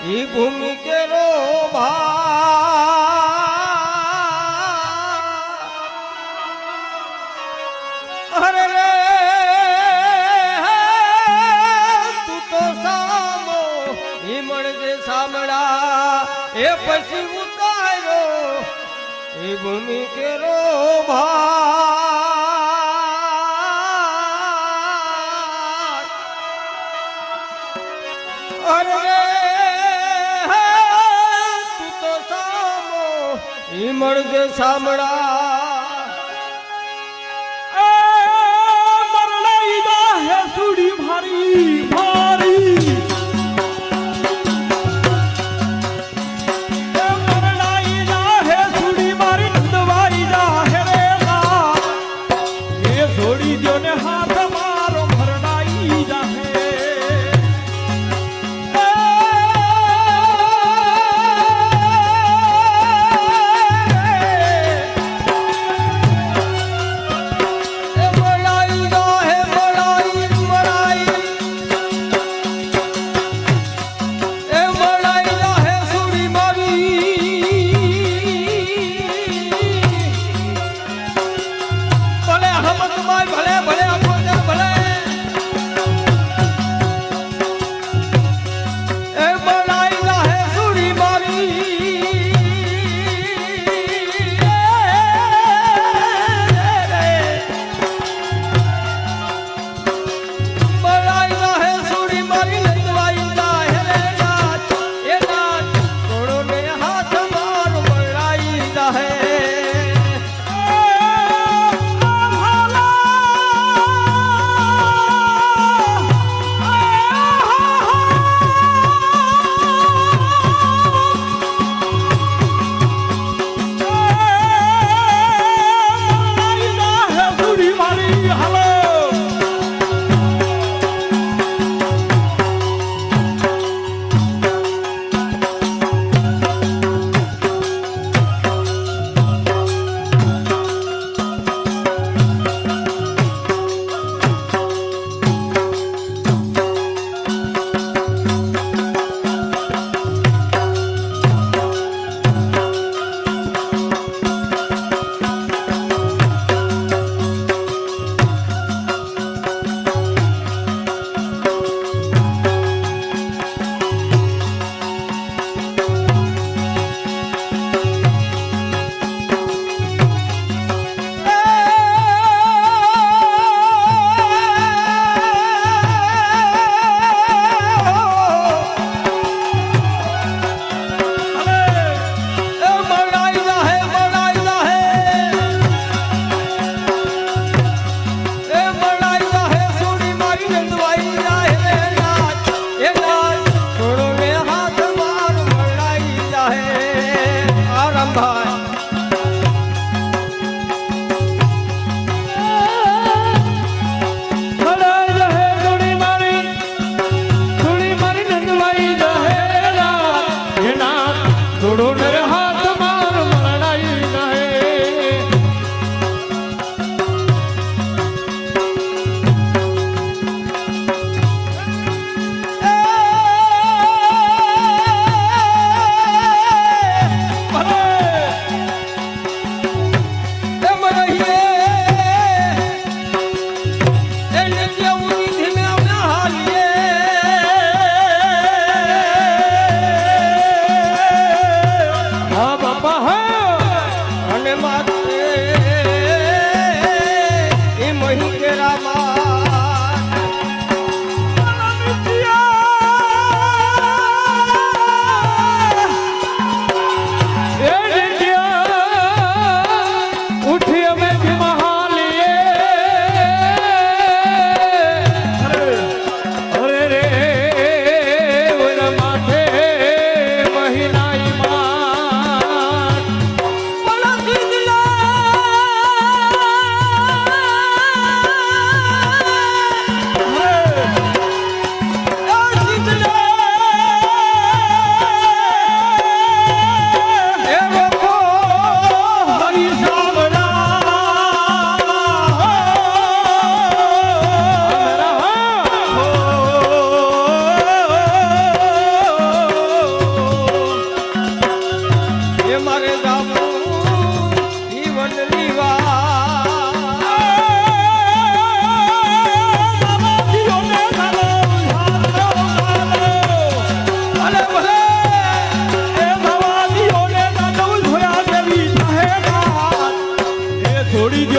ઈ ભૂમિ કેરો ભા અરે રે, તું તો સામો, હિમણ જે સામડા એ પછી ઉતાર્યો એ ભૂમિ કેરો રો અરે હિમણ જે સામડા મરણાઈ દા હે સુડી ભારી ભારી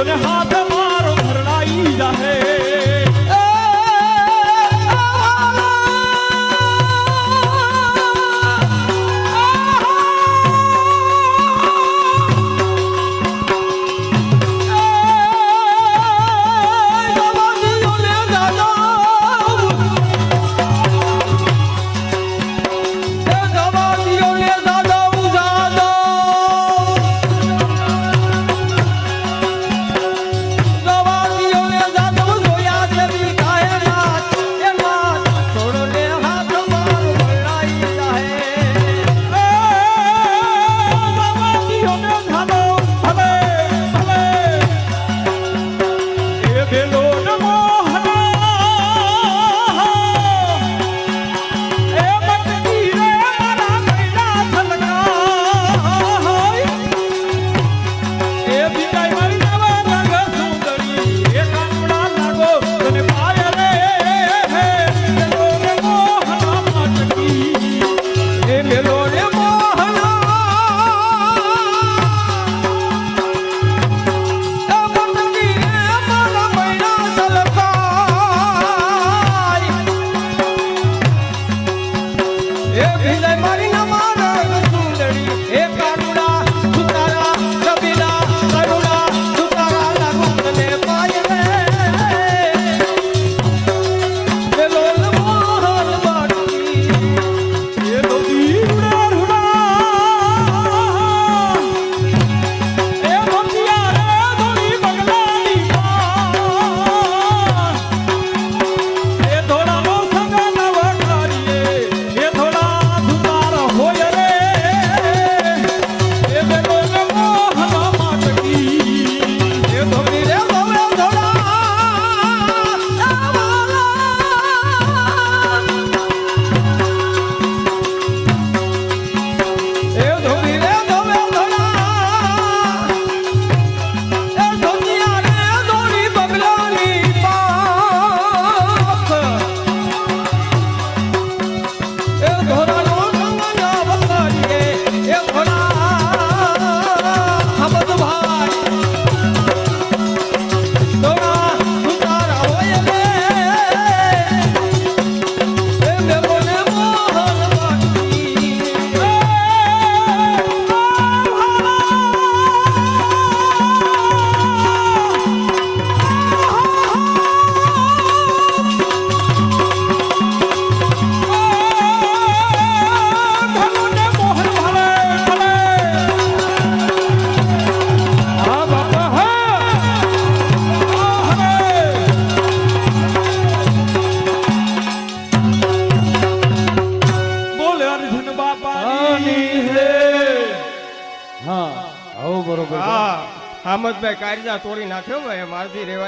your heart હામદભાઈ કાયદા તોડી નાખ્યો ભાઈ મારથી રેવાય.